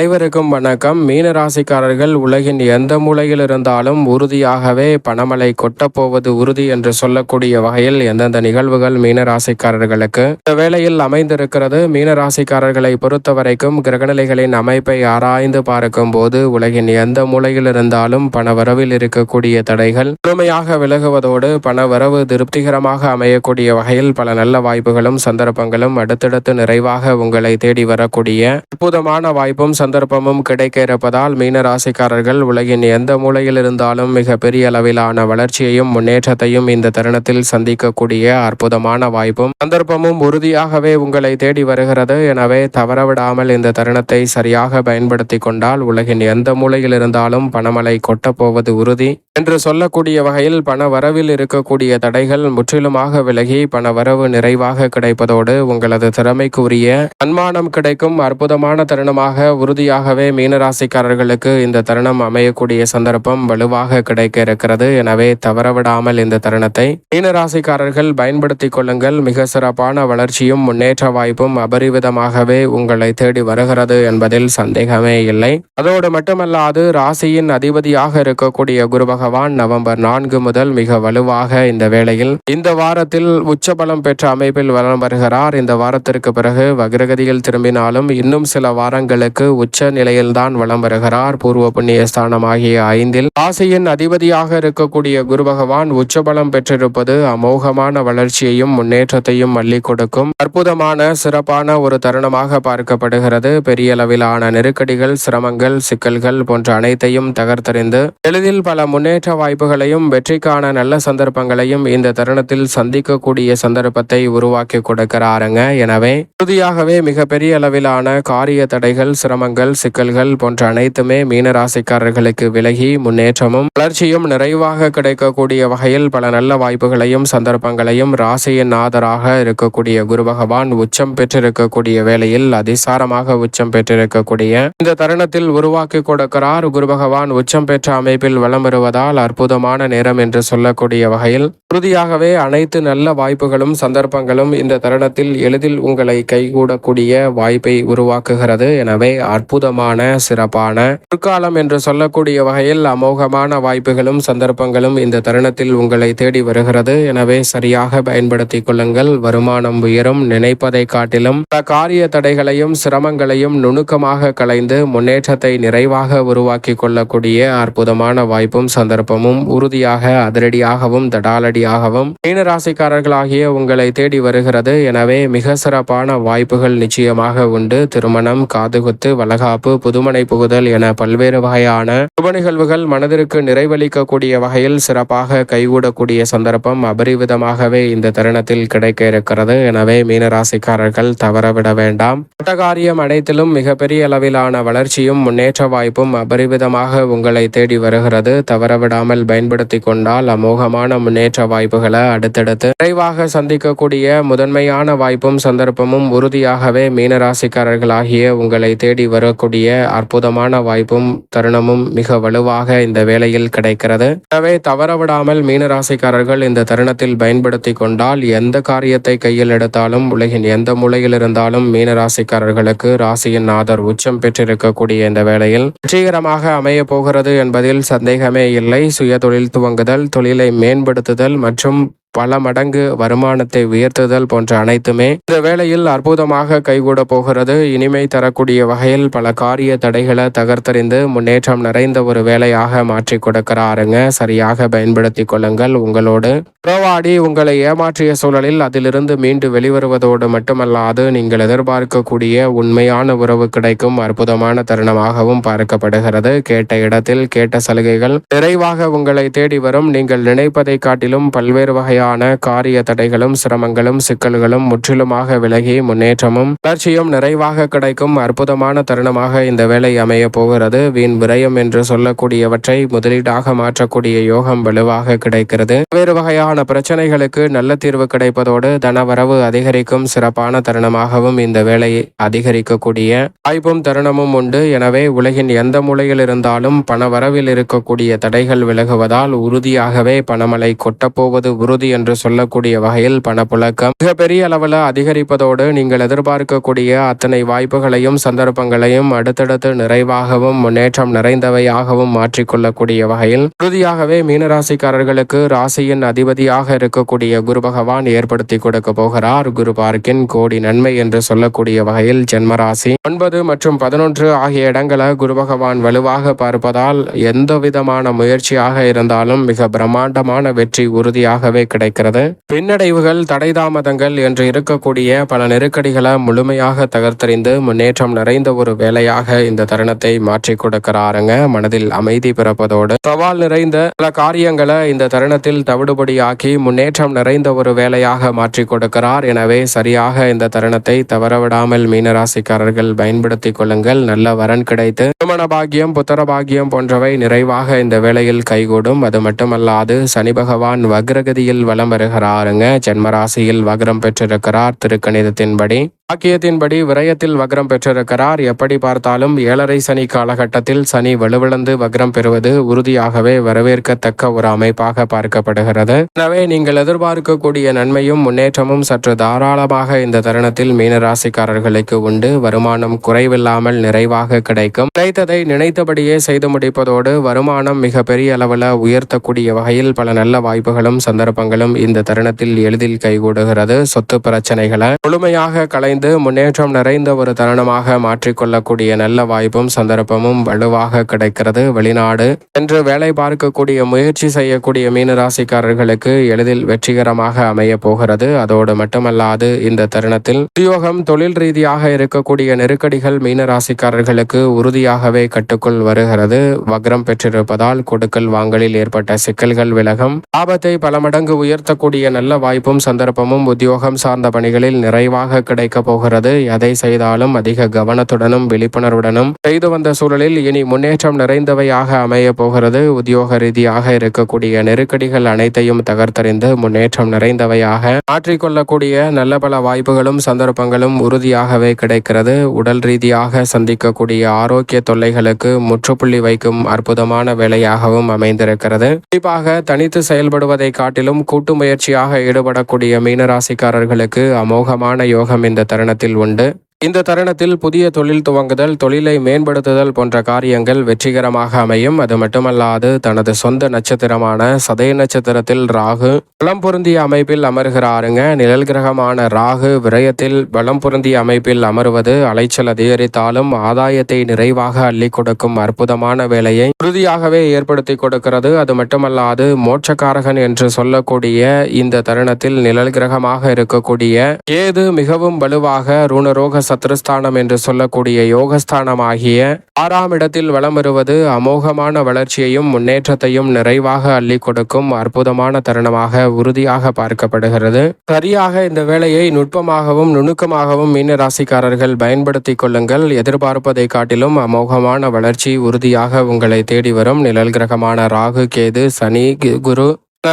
அனைவருக்கும் வணக்கம். மீனராசிக்காரர்கள் உலகின் எந்த மூலையில் இருந்தாலும் உறுதியாகவே பணமலை கொட்டப்போவது உறுதி என்று சொல்லக்கூடிய வகையில் எந்தெந்த நிகழ்வுகள் மீனராசிக்காரர்களுக்கு? இந்த வேளையில் அமைந்திருக்கிறது. மீனராசிக்காரர்களை பொறுத்தவரைக்கும் கிரகநிலைகளின் அமைப்பை ஆராய்ந்து பார்க்கும் போது உலகின் எந்த மூலையில் இருந்தாலும் பணவரவில் இருக்கக்கூடிய தடைகள் முழுமையாக விலகுவதோடு பணவரவு திருப்திகரமாக அமையக்கூடிய வகையில் பல நல்ல வாய்ப்புகளும் சந்தர்ப்பங்களும் அடுத்தடுத்து நிறைவாக உங்களை தேடி வரக்கூடிய அற்புதமான வாய்ப்பும் சந்தர்ப்பமும் கிடைக்க இருப்பதால் மீன ராசிக்காரர்கள் உலகின் எந்த மூலையில் இருந்தாலும் மிக பெரிய அளவிலான வளர்ச்சியையும் முன்னேற்றத்தையும் இந்த தருணத்தில் சந்திக்கக்கூடிய அற்புதமான வாய்ப்பும் சந்தர்ப்பமும் உறுதியாகவே உங்களை தேடி வருகிறது. எனவே தவறவிடாமல் இந்த தருணத்தை சரியாக பயன்படுத்தி கொண்டால் உலகின் எந்த மூலையில் இருந்தாலும் பணமழை கொட்டப்போவது உறுதி. என்று சொல்லக்கூடிய வகையில் பண வரவில் இருக்கக்கூடிய தடைகள் முற்றிலுமாக விலகி பண வரவு நிறைவாக கிடைப்பதோடு உங்களது திறமைக்கு உரிய சன்மானம் கிடைக்கும் அற்புதமான தருணமாக உறுதியாகவே மீனராசிக்காரர்களுக்கு இந்த தருணம் அமையக்கூடிய சந்தர்ப்பம் வலுவாக கிடைக்க இருக்கிறது. எனவே தவறவிடாமல் இந்த தருணத்தை மீனராசிக்காரர்கள் பயன்படுத்திக் கொள்ளுங்கள். மிக சிறப்பான வளர்ச்சியும் முன்னேற்ற வாய்ப்பும் அபரிவிதமாகவே உங்களை தேடி வருகிறது என்பதில் சந்தேகமே இல்லை. அதோடு மட்டுமல்லாது ராசியின் அதிபதியாக இருக்கக்கூடிய குரு பகவான் நவம்பர் நான்கு முதல் மிக வலுவாக இந்த வேளையில் இந்த வாரத்தில் உச்சபலம் பெற்ற அமைப்பில் வலம் வருகிறார். இந்த வாரத்திற்கு பிறகு வக்ரகதியில் திரும்பினாலும் இன்னும் சில வாரங்களுக்கு உச்ச நிலையில்தான் வலம் வருகிறார். பூர்வ புண்ணிய ஸ்தானம் ஆகிய ஐந்தில் ராசியின் அதிபதியாக இருக்கக்கூடிய குரு பகவான் உச்சபலம் பெற்றிருப்பது அமோகமான வளர்ச்சியையும் முன்னேற்றத்தையும் அள்ளி கொடுக்கும். அற்புதமான சிறப்பான ஒரு தருணமாக பார்க்கப்படுகிறது. பெரிய அளவிலான நெருக்கடிகள் சிரமங்கள் சிக்கல்கள் போன்ற அனைத்தையும் தகர்த்தறிந்து எளிதில் பல முன்னேற்ற வாய்ப்புகளையும் வெற்றிக்கான நல்ல சந்தர்ப்பங்களையும் இந்த தருணத்தில் சந்திக்கக்கூடிய சந்தர்ப்பத்தை உருவாக்கி கொடுக்கிறாருங்க. எனவே உறுதியாகவே மிகப்பெரிய அளவிலான காரிய தடைகள் சிரமங்கள் சிக்கல்கள் போன்ற அனைத்துமே மீனராசிக்காரர்களுக்கு விலகி முன்னேற்றமும் வளர்ச்சியும் நிறைவாக கிடைக்கக்கூடிய வகையில் பல நல்ல வாய்ப்புகளையும் சந்தர்ப்பங்களையும் ராசியின் ஆதராக இருக்கக்கூடிய குரு பகவான் உச்சம் பெற்றிருக்கக்கூடிய வேளையில் அதிசாரமாக உச்சம் பெற்றிருக்கக்கூடிய இந்த தருணத்தில் உருவாக்கி கொடுக்கிறார். குரு பகவான் உச்சம் பெற்ற அமைப்பில் வலம் வருவதால் அற்புதமான நேரம் என்று சொல்லக்கூடிய வகையில் உறுதியாகவே அனைத்து நல்ல வாய்ப்புகளும் சந்தர்ப்பங்களும் இந்த தருணத்தில் எளிதில் உங்களை கைகூடக்கூடிய வாய்ப்பை உருவாக்குகிறது. எனவே அற்புதமான சிறப்பான பொற்காலம் என்று சொல்லக்கூடிய வகையில் அமோகமான வாய்ப்புகளும் சந்தர்ப்பங்களும் இந்த தருணத்தில் உங்களை தேடி வருகிறது. எனவே சரியாக பயன்படுத்திக் கொள்ளுங்கள். வருமானம் உயரும். நினைப்பதை காட்டிலும் பல காரிய தடைகளையும் சிரமங்களையும் நுணுக்கமாக களைந்து முன்னேற்றத்தை நிறைவாக உருவாக்கி கொள்ளக்கூடிய அற்புதமான வாய்ப்பும் சந்தர்ப்பமும் உறுதியாக அதிரடியாகவும் தடாலடியாகவும். மீனராசிக்காரர்களாகிய உங்களை தேடி வருகிறது. எனவே மிக சிறப்பான வாய்ப்புகள் நிச்சயமாக உண்டு. திருமணம் காதுகுத்து வளகாப்பு புதுமனை புகுதல் என பல்வேறு வகையான சுப நிகழ்வுகள் மனதிற்கு நிறைவளிக்கக்கூடிய வகையில் சிறப்பாக கைகூடக்கூடிய சந்தர்ப்பம் அபரிவிதமாகவே இந்த தருணத்தில் கிடைக்க இருக்கிறது. எனவே மீனராசிக்காரர்கள் தவறவிட வேண்டாம். காரியம் அனைத்திலும் மிகப்பெரிய அளவிலான வளர்ச்சியும் முன்னேற்ற வாய்ப்பும் அபரிவிதமாக உங்களை தேடி வருகிறது. தவற தவறவிடாமல் பயன்படுத்தி கொண்டால் அமோகமான முன்னேற்ற வாய்ப்புகளை அடுத்தடுத்து விரைவாக சந்திக்கக்கூடிய முதன்மையான வாய்ப்பும் சந்தர்ப்பமும் உறுதியாகவே மீனராசிக்காரர்களாகிய உங்களை தேடி வரக்கூடிய அற்புதமான வாய்ப்பும் தருணமும் மிக வலுவாக இந்த வேளையில் கிடைக்கிறது. எனவே தவறவிடாமல் மீனராசிக்காரர்கள் இந்த தருணத்தில் பயன்படுத்தி கொண்டால் எந்த காரியத்தை கையில் எடுத்தாலும் உலகின் எந்த மூலையில் இருந்தாலும் மீனராசிக்காரர்களுக்கு ராசியின் ஆதர் உச்சம் பெற்றிருக்கக்கூடிய இந்த வேளையில் வெற்றிகரமாக அமைய போகிறது என்பதில் சந்தேகமே இல்லை. சுய தொழில் துவங்குதல் தொழிலை மேம்படுத்துதல் மற்றும் பல மடங்கு வருமானத்தை உயர்த்துதல் போன்ற அனைத்துமே இந்த வேளையில் அற்புதமாக கைகூட போகிறது. இனிமை தரக்கூடிய வகையில் பல காரிய தடைகளை தகர்த்தறிந்து முன்னேற்றம் நிறைந்த ஒரு வேலையாக மாற்றி கொடுக்கிறாருங்க. சரியாக பயன்படுத்தி கொள்ளுங்கள். உங்களோடு புறவாடி உங்களை ஏமாற்றிய சூழலில் அதிலிருந்து மீண்டு வெளிவருவதோடு மட்டுமல்லாது நீங்கள் எதிர்பார்க்கக்கூடிய உண்மையான உறவு கிடைக்கும். அற்புதமான தருணமாகவும் பார்க்கப்படுகிறது. கேட்ட இடத்தில் கேட்ட சலுகைகள் நிறைவாக உங்களை தேடி வரும். நீங்கள் நினைப்பதை காட்டிலும் பல்வேறு வகையான காரிய தடைகளும் சிரமங்களும் சிக்கல்களும் முற்றிலுமாக விலகி முன்னேற்றமும் வளர்ச்சியும் நிறைவாக கிடைக்கும் அற்புதமான தருணமாக இந்த வேலை அமைய போகிறது. வீண் விரயம் என்று சொல்லக்கூடியவற்றை முதலீடாக மாற்றக்கூடிய யோகம் வலுவாக கிடைக்கிறது. வேறு வகையான பிரச்சனைகளுக்கு நல்ல தீர்வு கிடைப்பதோடு தனவரவு அதிகரிக்கும் சிறப்பான தருணமாகவும் இந்த வேலை அதிகரிக்கக்கூடிய வாய்ப்பும் தருணமும் உண்டு. எனவே உலகின் எந்த மூலையில் இருந்தாலும் பணவரவில் இருக்கக்கூடிய தடைகள் விலகுவதால் உறுதியாகவே பணமலை கொட்டப்போவது உறுதி என்று சொல்லக்கூடிய வகையில் பணப்புழக்கம் மிகப்பெரிய அளவில் அதிகரிப்பதோடு நீங்கள் எதிர்பார்க்கக்கூடிய அத்தனை வாய்ப்புகளையும் சந்தர்ப்பங்களையும் அடுத்தடுத்து நிறைவாகவும் முன்னேற்றம் நிறைந்தவையாகவும் மாற்றிக்கொள்ளக்கூடிய வகையில் உறுதியாகவே மீனராசிக்காரர்களுக்கு ராசியின் அதிபதியாக இருக்கக்கூடிய குரு பகவான் ஏற்படுத்தி கொடுக்க போகிறார். குரு பார்க்கின் கோடி நன்மை என்று சொல்லக்கூடிய வகையில் ஜென்மராசி ஒன்பது மற்றும் பதினொன்று ஆகிய இடங்களை குரு பகவான் வலுவாக பார்ப்பதால் எந்த விதமான முயற்சியாக இருந்தாலும் மிக பிரம்மாண்டமான வெற்றி உறுதியாகவே கிடைக்கிறது. பின்னடைவுகள் தடைதாமதங்கள் என்று இருக்கக்கூடிய பல நெருக்கடிகளை முழுமையாக தகர்த்தறிந்து முன்னேற்றம் நிறைந்த ஒரு வேலையாக இந்த தருணத்தை மாற்றி கொடுக்கிறாருங்க. மனதில் அமைதி பிறப்பதோடு சவால் நிறைந்த பல காரியங்களை இந்த தருணத்தில் தவிடுபடியாக்கி முன்னேற்றம் நிறைந்த ஒரு வேலையாக மாற்றி கொடுக்கிறார். எனவே சரியாக இந்த தருணத்தை தவறவிடாமல் மீனராசிக்காரர்கள் பயன்படுத்திக் கொள்ளுங்கள். நல்ல வரன் கிடைத்து திருமண பாகியம் புத்திர பாகியம் போன்றவை நிறைவாக இந்த வேளையில் கைகூடும். அது மட்டுமல்லாது சனி பகவான் வக்ரகதியில் வலம் வருகிறாருங்க. ஜென்மராசியில் வக்ரம் பெற்றிருக்கிறார். திருக்கணிதத்தின்படி வாக்கியத்தின்படி விரயத்தில் வக்ரம் பெற்றிருக்கிறார். எப்படி பார்த்தாலும் ஏழரை சனி காலகட்டத்தில் சனி வலுவிழந்து வக்ரம் பெறுவது உறுதியாகவே வரவேற்கத்தக்க ஒரு அமைப்பாக பார்க்கப்படுகிறது. எனவே நீங்கள் எதிர்பார்க்கக்கூடிய நன்மையும் முன்னேற்றமும் சற்று தாராளமாக இந்த தருணத்தில் மீனராசிக்காரர்களுக்கு உண்டு. வருமானம் குறைவில்லாமல் நிறைவாக கிடைக்கும். கிடைத்ததை நினைத்தபடியே செய்து முடிப்பதோடு வருமானம் மிக பெரிய அளவில் உயர்த்தக்கூடிய வகையில் பல நல்ல வாய்ப்புகளும் சந்தர்ப்பங்களும் இந்த தருணத்தில் எளிதில் கைகூடுகிறது. சொத்து பிரச்சனைகளை முழுமையாக கலைந்து முன்னேற்றம் நிறைந்த ஒரு தருணமாக மாற்றிக்கொள்ளக்கூடிய நல்ல வாய்ப்பும் சந்தர்ப்பமும் வலுவாக கிடைக்கிறது. வெளிநாடு என்று வேலை பார்க்கக்கூடிய முயற்சி செய்யக்கூடிய மீனராசிக்காரர்களுக்கு எளிதில் வெற்றிகரமாக அமைய போகிறது. அதோடு மட்டுமல்லாது இந்த தருணத்தில் உத்தியோகம் தொழில் ரீதியாக இருக்கக்கூடிய நெருக்கடிகள் மீனராசிக்காரர்களுக்கு உறுதியாகவே கட்டுக்குள் வருகிறது. வக்ரம் பெற்றிருப்பதால் கொடுக்கல் வாங்கலில் ஏற்பட்ட சிக்கல்கள் விலகும். ஆபத்தை பல மடங்கு உயர்த்தக்கூடிய நல்ல வாய்ப்பும் சந்தர்ப்பமும் உத்தியோகம் சார்ந்த பணிகளில் நிறைவாக கிடைக்க போகிறது. எதை செய்தாலும் அதிக கவனத்துடனும் விழிப்புணர்வுடனும் செய்து வந்த சூழலில் இனி முன்னேற்றம் நிறைந்தவையாக அமைய போகிறது. உத்தியோக ரீதியாக இருக்கக்கூடிய நெருக்கடிகள் அனைத்தையும் தகர்த்தறிந்து முன்னேற்றம் நிறைந்தவையாக மாற்றிக்கொள்ளக்கூடிய நல்ல பல வாய்ப்புகளும் சந்தர்ப்பங்களும் உறுதியாகவே கிடைக்கிறது. உடல் ரீதியாக சந்திக்கக்கூடிய ஆரோக்கிய தொல்லைகளுக்கு முற்றுப்புள்ளி வைக்கும் அற்புதமான வேலையாகவும் அமைந்திருக்கிறது. குறிப்பாக தனித்து செயல்படுவதை காட்டிலும் கூட்டு முயற்சியாக ஈடுபடக்கூடிய மீனராசிக்காரர்களுக்கு அமோகமான யோகம் இந்த தருணத்தில் உண்டு இந்த தருணத்தில் புதிய தொழில் துவங்குதல் தொழிலை மேம்படுத்துதல் போன்ற காரியங்கள் வெற்றிகரமாக அமையும். அது மட்டுமல்லாது தனது சொந்த நட்சத்திரமான சதய நட்சத்திரத்தில் ராகு பலம் பொருந்திய அமைப்பில் அமர்கிறாருங்க. நிழல் கிரகமான ராகு விரயத்தில் பலம் பொருந்திய அமைப்பில் அமர்வது அலைச்சல் அதிகரித்தாலும் ஆதாயத்தை நிறைவாக அள்ளி கொடுக்கும் அற்புதமான வேலையை உறுதியாகவே ஏற்படுத்தி கொடுக்கிறது. அது மட்டுமல்லாது மோட்சக்காரகன் என்று சொல்லக்கூடிய இந்த தருணத்தில் நிழல் கிரகமாக இருக்கக்கூடிய ஏது மிகவும் வலுவாக ரூணரோக சத்ருஸ்தானம் என்று சொல்லக்கூடிய யோகஸ்தானம் ஆகிய ஆறாம் இடத்தில் வலம் வருவது அமோகமான வளர்ச்சியையும் முன்னேற்றத்தையும் நிறைவாக அள்ளி கொடுக்கும் அற்புதமான தருணமாக உறுதியாக பார்க்கப்படுகிறது. சரியாக இந்த வேலையை நுட்பமாகவும் நுணுக்கமாகவும் மீன ராசிக்காரர்கள் பயன்படுத்திக் கொள்ளுங்கள். எதிர்பார்ப்பதை காட்டிலும் அமோகமான வளர்ச்சி உறுதியாக உங்களை தேடி வரும். நிழல் கிரகமான ராகு கேது சனி குரு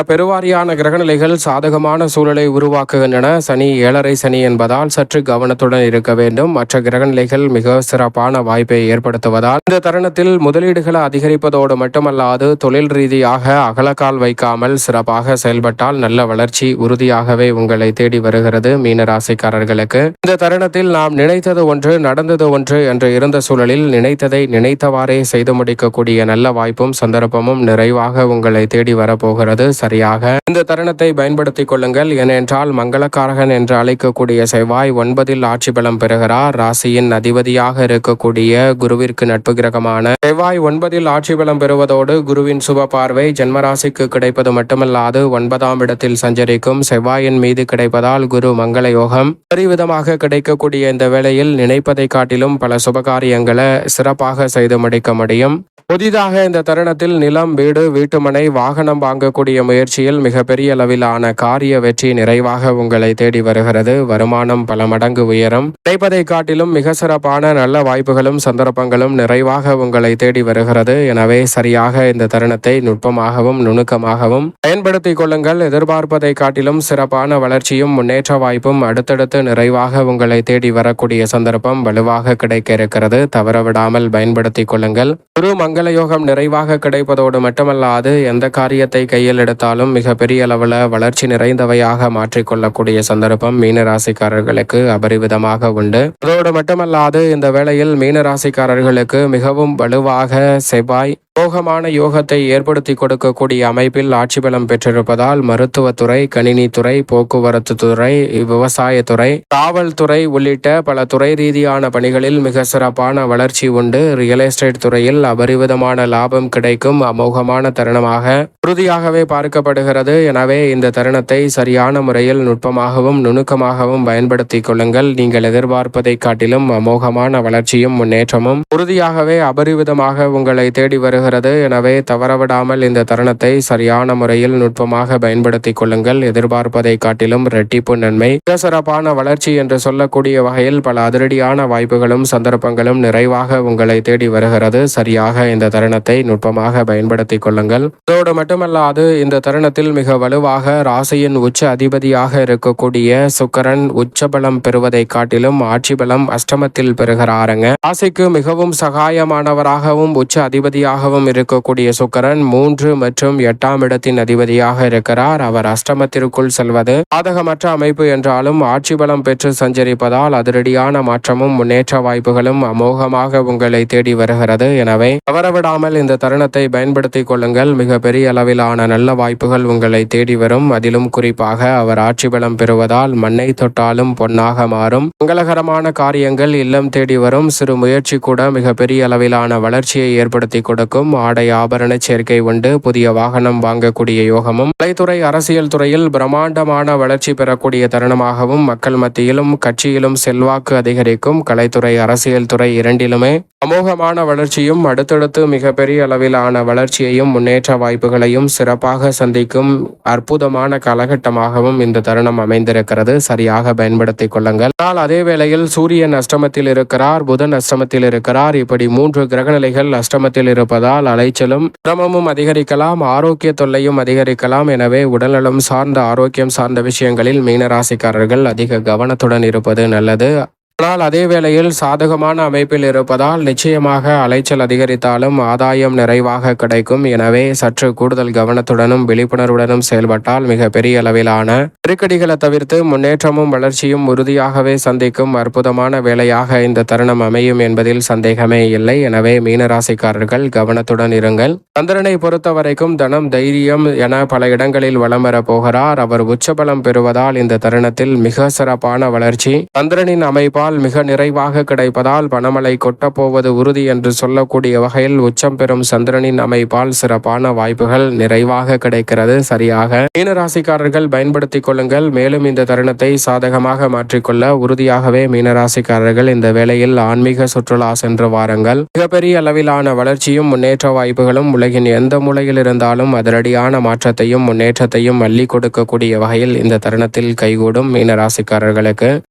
பெருவாரியான கிரகநிலைகள் சாதகமான சூழலை உருவாக்குகின்றன. சனி ஏழரை சனி என்பதால் சற்று கவனத்துடன் இருக்க வேண்டும். மற்ற கிரகநிலைகள் மிக சிறப்பான வாய்ப்பை ஏற்படுத்துவதால். இந்த தருணத்தில் முதலீடுகளை அதிகரிப்பதோடு மட்டுமல்லாது தொழில் ரீதியாக அகலக்கால் வைக்காமல் சிறப்பாக செயல்பட்டால் நல்ல வளர்ச்சி உறுதியாகவே உங்களை தேடி வருகிறது மீனராசிக்காரர்களுக்கு. இந்த தருணத்தில் நாம் நினைத்தது ஒன்று நடந்தது ஒன்று என்று இருந்த சூழலில் நினைத்ததை நினைத்தவாறே செய்து முடிக்கக்கூடிய நல்ல வாய்ப்பும் சந்தர்ப்பமும் நிறைவாக உங்களை தேடி வரப்போகிறது. சரியாக. இந்த தருணத்தை பயன்படுத்திக் கொள்ளுங்கள். ஏனென்றால் மங்களக்காரகன் என்று அழைக்கக்கூடிய செவ்வாய் ஒன்பதில் ஆட்சி பலம் பெறுகிறார். ராசியின் அதிபதியாக இருக்கக்கூடிய குருவிற்கு நட்பு கிரகமான செவ்வாய் ஒன்பதில் ஆட்சி பலம் பெறுவதோடு குருவின் சுப பார்வை ஜென்மராசிக்கு கிடைப்பது மட்டுமல்லாது ஒன்பதாம் இடத்தில் சஞ்சரிக்கும் செவ்வாயின் மீது கிடைப்பதால் குரு மங்கள யோகம். சரிவிதமாக கிடைக்கக்கூடிய இந்த வேளையில் நினைப்பதை காட்டிலும் பல சுபகாரியங்களை சிறப்பாக செய்து முடிக்க முடியும். புதிதாக இந்த தருணத்தில் நிலம் வீடு வீட்டுமனை வாகனம் வாங்கக்கூடிய முயற்சியில் மிகப்பெரிய அளவிலான காரிய வெற்றி நிறைவாக உங்களை தேடி வருகிறது. வருமானம் பல மடங்கு உயரும். கிடைப்பதை காட்டிலும் மிக சிறப்பான நல்ல வாய்ப்புகளும் சந்தர்ப்பங்களும் நிறைவாக உங்களை தேடி வருகிறது. எனவே சரியாக இந்த தருணத்தை நுட்பமாகவும் நுணுக்கமாகவும் பயன்படுத்திக் கொள்ளுங்கள். எதிர்பார்ப்பதை காட்டிலும் சிறப்பான வளர்ச்சியும் முன்னேற்ற வாய்ப்பும் அடுத்தடுத்து நிறைவாக உங்களை தேடி வரக்கூடிய சந்தர்ப்பம் வலுவாக கிடைக்க இருக்கிறது. தவறவிடாமல் பயன்படுத்திக் கொள்ளுங்கள். குரு மங்கள யோகம் நிறைவாக கிடைப்பதோடு மட்டுமல்லாது எந்த காரியத்தை கையில் எடுத்து எடுத்தாலும் மிக பெரிய அளவில் வளர்ச்சி நிறைந்தவையாக மாற்றிக்கொள்ளக்கூடிய சந்தர்ப்பம் மீனராசிக்காரர்களுக்கு அபரிவிதமாக உண்டு. அதோடு மட்டுமல்லாது இந்த வேளையில் மீனராசிக்காரர்களுக்கு மிகவும் வலுவாக செவ்வாய் போகமான யோகத்தை ஏற்படுத்தி கொடுக்கக்கூடிய அமைப்பில் ஆட்சி பலம் பெற்றிருப்பதால் மருத்துவத்துறை கணினித்துறை போக்குவரத்து துறை விவசாயத்துறை காவல்துறை உள்ளிட்ட பல துறை ரீதியான பணிகளில் மிக சிறப்பான வளர்ச்சி உண்டு. ரியல் எஸ்டேட் துறையில் அபரிவிதமான லாபம் கிடைக்கும் அமோகமான தருணமாக உறுதியாகவே பார்க்கப்படுகிறது. எனவே இந்த தருணத்தை சரியான முறையில் நுட்பமாகவும் நுணுக்கமாகவும் பயன்படுத்திக் கொள்ளுங்கள். நீங்கள் எதிர்பார்ப்பதை காட்டிலும் அமோகமான வளர்ச்சியும் முன்னேற்றமும் உறுதியாகவே அபரிவிதமாக உங்களை தேடி வருகிறது. எனவே தவறவிடாமல் இந்த தருணத்தை சரியான முறையில் நுட்பமாக பயன்படுத்திக் கொள்ளுங்கள். எதிர்பார்ப்பதை காட்டிலும் ரெட்டிப்பு நன்மை. மிக சிறப்பான வளர்ச்சி என்று சொல்லக்கூடிய வகையில் பல அதிரடியான வாய்ப்புகளும் சந்தர்ப்பங்களும் நிறைவாக உங்களை தேடி வருகிறது. சரியாக இந்த தருணத்தை நுட்பமாக பயன்படுத்திக் கொள்ளுங்கள். அதோடு மட்டுமல்லாது இந்த தருணத்தில் மிக வலுவாக ராசியின் உச்ச அதிபதியாக இருக்கக்கூடிய சுக்கரன் உச்சபலம் பெறுவதை காட்டிலும் ஆட்சி பலம் அஷ்டமத்தில் பெறுகிறாருங்க. ராசிக்கு மிகவும் சகாயமானவராகவும் உச்ச அதிபதியாகவும் இருக்கக்கூடிய சுக்கரன் மூன்று மற்றும் எட்டாம் இடத்தின் அதிபதியாக இருக்கிறார். அவர் அஷ்டமத்திற்குள் செல்வது பாதகமற்ற அமைப்பு என்றாலும் ஆட்சி பலம் பெற்று சஞ்சரிப்பதால் அதிரடியான மாற்றமும் முன்னேற்ற வாய்ப்புகளும் அமோகமாக உங்களை தேடி வருகிறது. எனவே தவறவிடாமல் இந்த தருணத்தை பயன்படுத்திக் கொள்ளுங்கள். மிக பெரிய அளவிலான நல்ல வாய்ப்புகள் உங்களை தேடி வரும். அதிலும் குறிப்பாக அவர் ஆட்சி பலம் பெறுவதால் மண்ணை தொட்டாலும் பொன்னாக மாறும். மங்களகரமான காரியங்கள் இல்லம் தேடி வரும். சிறு முயற்சி கூட மிக பெரிய அளவிலான வளர்ச்சியை ஏற்படுத்தி கொடுக்கும். ஆடை ஆபரண சேர்க்கை உண்டு. புதிய வாகனம் வாங்கக்கூடிய யோகமும் கலைத்துறை அரசியல் துறையில் பிரம்மாண்டமான வளர்ச்சி பெறக்கூடிய தருணமாகவும் மக்கள் மத்தியிலும் கட்சியிலும் செல்வாக்கு அதிகரிக்கும். கலைத்துறை அரசியல் துறை இரண்டிலுமே சமூகமான வளர்ச்சியும் அடுத்தடுத்து மிகப்பெரிய அளவிலான வளர்ச்சியையும் முன்னேற்ற வாய்ப்புகளையும் சிறப்பாக சந்திக்கும் அற்புதமான காலகட்டமாகவும் இந்த தருணம் அமைந்திருக்கிறது. சரியாக பயன்படுத்திக் கொள்ளுங்கள். ஆனால் அதே வேளையில் சூரியன் அஷ்டமத்தில் இருக்கிறார் புதன் அஷ்டமத்தில் இருக்கிறார். இப்படி மூன்று கிரகநிலைகள் அஷ்டமத்தில் இருப்பதால் அலைச்சலும் சிரமமும் அதிகரிக்கலாம் ஆரோக்கிய தொல்லையும் அதிகரிக்கலாம். எனவே உடல்நலம் சார்ந்த ஆரோக்கியம் சார்ந்த விஷயங்களில் மீனராசிக்காரர்கள் அதிக கவனத்துடன் இருப்பது நல்லது. ஆனால் அதே வேளையில் சாதகமான அமைப்பில் இருப்பதால் நிச்சயமாக அலைச்சல் அதிகரித்தாலும் ஆதாயம் நிறைவாக கிடைக்கும். எனவே சற்று கூடுதல் கவனத்துடனும் விழிப்புணர்வுடனும் செயல்பட்டால் மிக பெரிய அளவிலான நெருக்கடிகளை தவிர்த்து முன்னேற்றமும் வளர்ச்சியும் உறுதியாகவே சந்திக்கும் அற்புதமான வேலையாக இந்த தருணம் அமையும் என்பதில் சந்தேகமே இல்லை. எனவே மீனராசிக்காரர்கள் கவனத்துடன் இருங்கள். சந்திரனை பொறுத்த வரைக்கும் தனம் தைரியம் என பல இடங்களில் வலம் வர போகிறார். அவர் உச்சபலம் பெறுவதால் இந்த தருணத்தில் மிக சிறப்பான வளர்ச்சி சந்திரனின் அமைப்பால் மிக நிறைவாக கிடைப்பதால் பணமழை கொட்டப்போவது உறுதி என்று சொல்லக்கூடிய வகையில் உச்சம் பெறும் சந்திரனின் அமைப்பால் சிறப்பான வாய்ப்புகள் நிறைவாக கிடைக்கிறது. சரியாக மீனராசிக்காரர்கள் பயன்படுத்திக் கொள்ளுங்கள். மேலும் இந்த தருணத்தை சாதகமாக மாற்றிக்கொள்ள உறுதியாகவே மீனராசிக்காரர்கள் இந்த வேளையில் ஆன்மீக சுற்றுலா சென்று வாருங்கள். மிகப்பெரிய அளவிலான வளர்ச்சியும் முன்னேற்ற வாய்ப்புகளும் உலகின் எந்த மூலையில் இருந்தாலும் அதிரடியான மாற்றத்தையும் முன்னேற்றத்தையும் அள்ளி கொடுக்கக்கூடிய வகையில் இந்த தருணத்தில் கைகூடும் மீனராசிக்காரர்களுக்கு